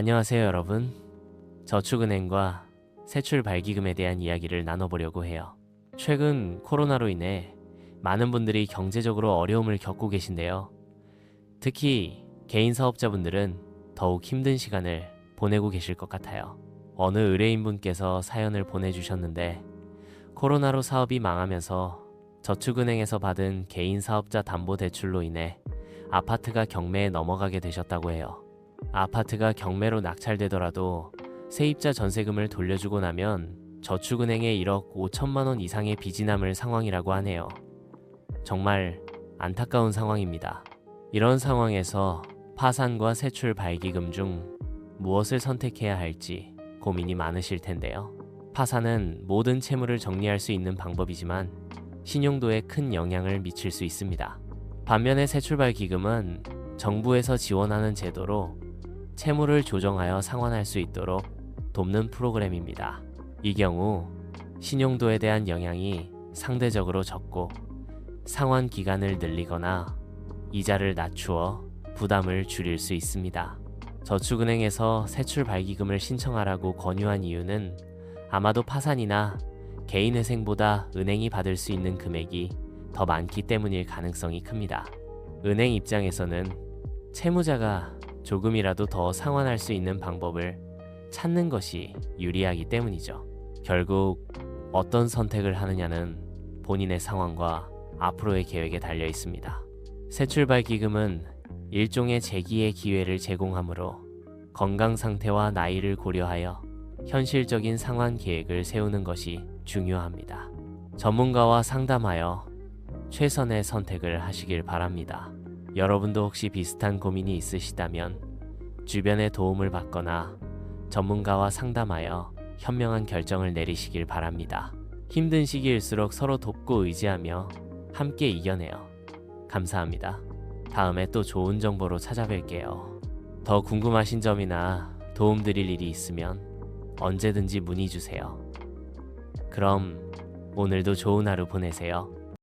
안녕하세요, 여러분. 저축은행과 세출 발기금에 대한 이야기를 나눠보려고 해요. 최근 코로나로 인해 많은 분들이 경제적으로 어려움을 겪고 계신데요. 특히 개인 사업자분들은 더욱 힘든 시간을 보내고 계실 것 같아요. 어느 의뢰인분께서 사연을 보내주셨는데 코로나로 사업이 망하면서 저축은행에서 받은 개인 사업자 담보 대출로 인해 아파트가 경매에 넘어가게 되셨다고 해요. 아파트가 경매로 낙찰되더라도 세입자 전세금을 돌려주고 나면 저축은행에 1억 5천만 원 이상의 빚이 남을 상황이라고 하네요. 정말 안타까운 상황입니다. 이런 상황에서 파산과 세출 발기금 중 무엇을 선택해야 할지 고민이 많으실 텐데요. 파산은 모든 채무를 정리할 수 있는 방법이지만 신용도에 큰 영향을 미칠 수 있습니다. 반면에 세출발 기금은 정부에서 지원하는 제도로 채무를 조정하여 상환할 수 있도록 돕는 프로그램입니다. 이 경우 신용도에 대한 영향이 상대적으로 적고 상환 기간을 늘리거나 이자를 낮추어 부담을 줄일 수 있습니다. 저축은행에서 세출 발기금을 신청하라고 권유한 이유는 아마도 파산이나 개인회생보다 은행이 받을 수 있는 금액이 더 많기 때문일 가능성이 큽니다. 은행 입장에서는 채무자가 조금이라도 더 상환할 수 있는 방법을 찾는 것이 유리하기 때문이죠. 결국 어떤 선택을 하느냐는 본인의 상황과 앞으로의 계획에 달려 있습니다. 세출발 기금은 일종의 재기의 기회를 제공하므로 건강 상태와 나이를 고려하여 현실적인 상환 계획을 세우는 것이 중요합니다. 전문가와 상담하여 최선의 선택을 하시길 바랍니다. 여러분도 혹시 비슷한 고민이 있으시다면 주변의 도움을 받거나 전문가와 상담하여 현명한 결정을 내리시길 바랍니다. 힘든 시기일수록 서로 돕고 의지하며 함께 이겨내요. 감사합니다. 다음에 또 좋은 정보로 찾아뵐게요. 더 궁금하신 점이나 도움드릴 일이 있으면 언제든지 문의 주세요. 그럼 오늘도 좋은 하루 보내세요.